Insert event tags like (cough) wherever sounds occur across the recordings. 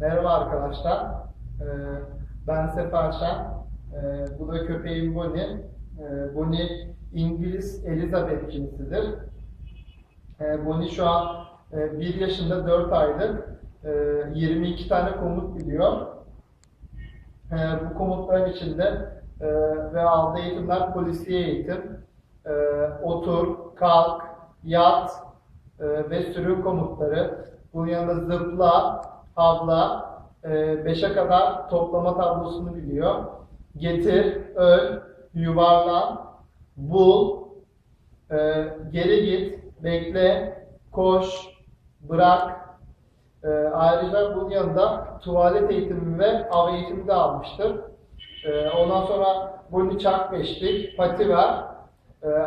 Merhaba arkadaşlar. Ee, ben Sefa Şen. Ee, bu da köpeğim Bonnie. Ee, Bonnie İngiliz Elizabeth cinsidir. Bonnie şu an 1 yaşında 4 aylık. Ee, 22 tane komut biliyor. Bu komutların içinde e, ve aldığı eğitimler polisiye eğitim, e, otur, kalk, yat e, ve sürün komutları. Bunun yanında zıpla, havla, 5'e kadar toplama tablosunu biliyor. Getir, öl, yuvarlan, bul, e, geri git, bekle, koş, bırak. E, ayrıca bunun yanında tuvalet eğitimi ve av eğitimi de almıştır. E, ondan sonra bunu çak beşlik, pati ver,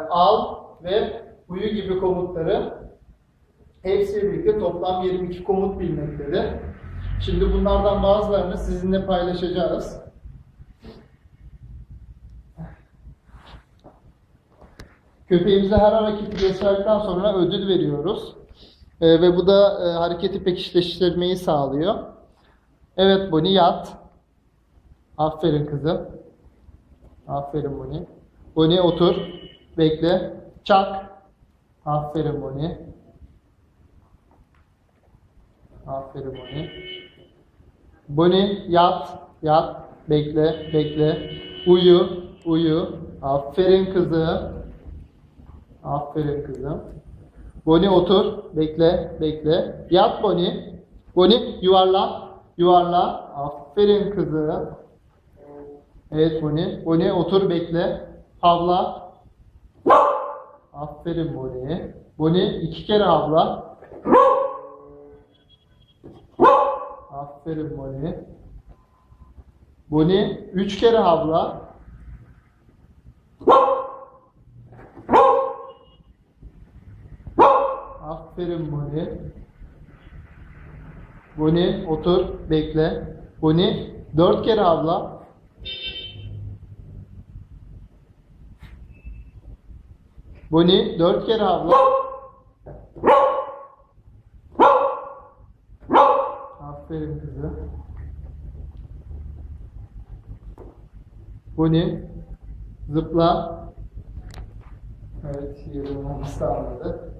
al ve uyu gibi komutları hepsi birlikte toplam 22 komut bilmektedir. Şimdi bunlardan bazılarını sizinle paylaşacağız. Köpeğimize her hareketi gösterdikten sonra ödül veriyoruz. Ee, ve bu da e, hareketi pekişleştirmeyi sağlıyor. Evet Bonnie yat. Aferin kızım. Aferin Bonnie. Bonnie otur. Bekle. Çak. Aferin Bonnie. Aferin Bonnie. Bonnie yat. Yat. Bekle. Bekle. Uyu. Uyu. Aferin kızım. Aferin kızım. Bonnie otur. Bekle. Bekle. Yat Bonnie. Bonnie yuvarla. Yuvarla. Aferin kızım. Evet Bonnie. Bonnie otur bekle. Havla. Aferin Bonnie. Bonnie iki kere havla. Aferin Bonnie. Bonnie üç kere havla. Aferin Bonnie. Bonnie otur bekle. Bonnie dört kere havla. Bonnie dört kere havla. Aferin kızım. Bonnie zıpla. Evet yerim olması anladı.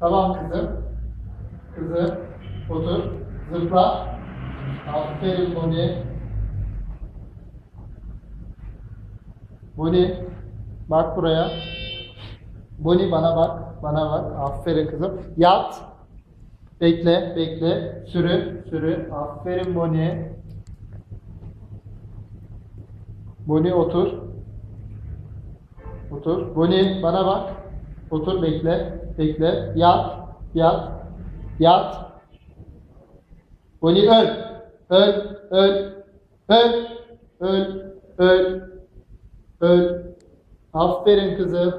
Tamam kızım. Kızım otur. Zıpla. Aferin Bonnie. Bonnie bak buraya. Bonnie bana bak. Bana bak. Aferin kızım. Yat. Bekle, bekle. Sürün, sürün. Aferin Bonnie. Bonnie otur. Otur. Bonnie bana bak. Otur bekle. Bekle. Yat. Yat. Yat. Bonnie öl. Öl. Öl. Öl. Öl. Öl. Öl. Aferin kızım.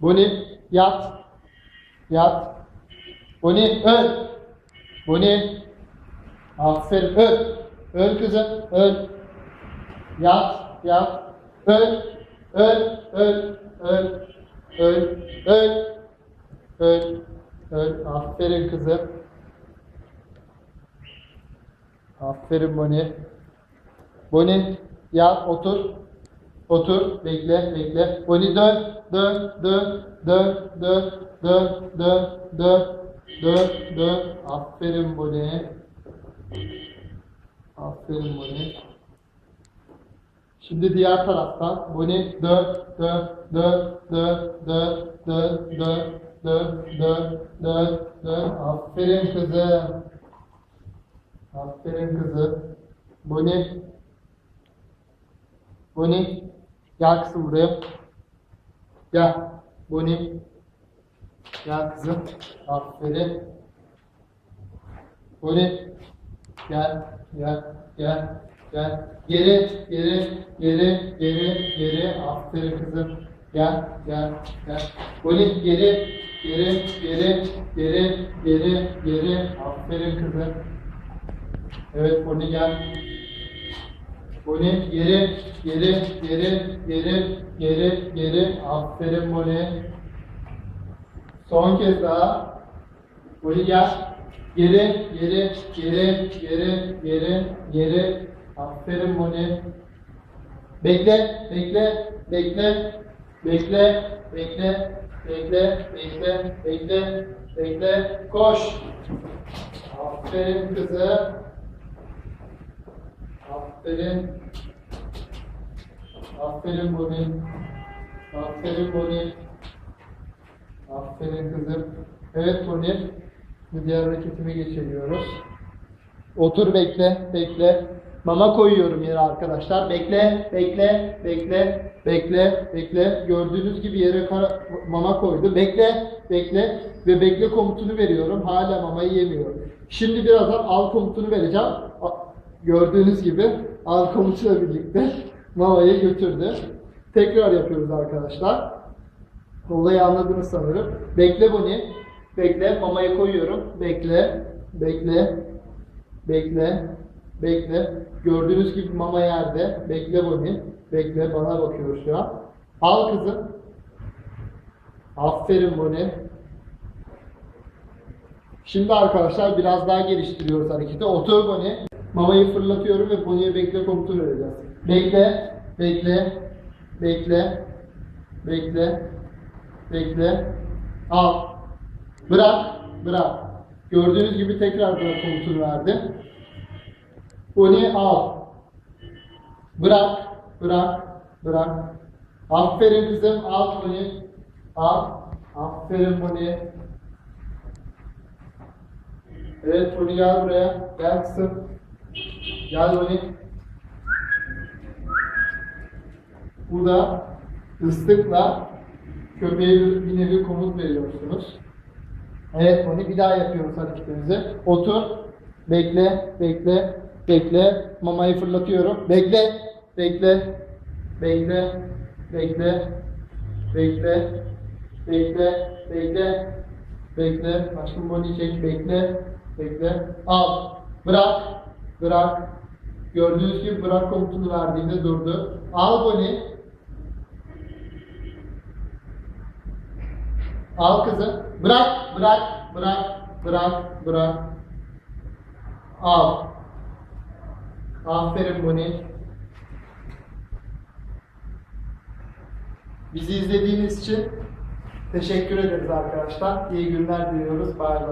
Bonnie yat. Yat. Bonnie öl. Bonnie. Aferin öl. Öl kızım. Öl. Yat. Yat. Öl. Öl. Öl. Öl. Öl. Öl. Öl. Öl. Aferin kızım. Aferin Bonnie. Bonnie yat otur. Otur. Bekle. Bekle. Bonnie dön. Dön. Dön. Dön. Dön. Dön. Dön. Dön. Dön. Dön. Aferin Bonnie. Aferin Bonnie. Şimdi diğer taraftan Bonnie dön. Dön. Dön. Dön. Dön. Dön. Dön. Dön. Dön. Dön. Dön. Aferin kızım. Aferin kızım. Bonnie. Bonnie. Gel kızım buraya. Gel. Bonnie. Gel kızım. Aferin. Bonnie. Gel. Gel. Gel. Gel. Geri. Geri. Geri. Geri. Geri. Aferin kızım. Gel. Gel. Gel. Bonnie geri. Geri. Geri. Geri. Geri. Geri. Aferin kızım. Evet Bonnie gel. Bonnie geri, geri, geri, geri, geri, geri. Aferin Bonnie. Son kez daha. Bonnie gel. Geri, geri, geri, geri, geri, geri. Aferin Moni. Bekle, bekle, bekle, bekle, bekle, bekle, bekle, bekle, bekle. Koş. Aferin kızım. Aferin. Aferin Moni. Aferin Moni. Aferin kızım. Evet Moni. Bir diğer hareketime geçiyoruz. Otur bekle, bekle. Mama koyuyorum yere arkadaşlar. Bekle, bekle, bekle, bekle, bekle. Gördüğünüz gibi yere mama koydu. Bekle, bekle ve bekle komutunu veriyorum. Hala mamayı yemiyor. Şimdi birazdan al komutunu vereceğim. Gördüğünüz gibi al komutuyla birlikte (laughs) mamayı götürdü. Tekrar yapıyoruz arkadaşlar. Olayı anladınız sanırım. Bekle Bonnie. Bekle. Mamayı koyuyorum. Bekle. Bekle. Bekle. Bekle. Gördüğünüz gibi mama yerde. Bekle Bonnie. Bekle. Bana bakıyor şu an. Al kızım. Aferin Bonnie. Şimdi arkadaşlar biraz daha geliştiriyoruz hareketi. Otur Bonnie. Mamayı fırlatıyorum ve Bonnie'ye bekle komutu vereceğiz. Bekle. Bekle. Bekle. Bekle. Bekle. Al. Bırak. Bırak. Gördüğünüz gibi tekrar bırak komutunu verdi. Bonnie al. Bırak. Bırak. Bırak. Aferin kızım. Al Bonnie. Al. Aferin Bonnie. Evet Bonnie gel buraya. Gel kızım. Gel Bonnie. Burada ıslıkla köpeğe bir, nevi komut veriyorsunuz. Evet Bonnie bir daha yapıyoruz hareketimizi. Otur. Bekle, bekle, bekle. Mamayı fırlatıyorum. Bekle, bekle, bekle, bekle, bekle, bekle, bekle, bekle. Aşkım Bonnie çek, bekle, bekle. Al, bırak, bırak. Gördüğünüz gibi bırak komutunu verdiğinde durdu. Al Bonnie. Al kızı. Bırak, bırak, bırak, bırak, bırak. Al. Aferin Bonnie. Bizi izlediğiniz için teşekkür ederiz arkadaşlar. İyi günler diliyoruz. Bay bay.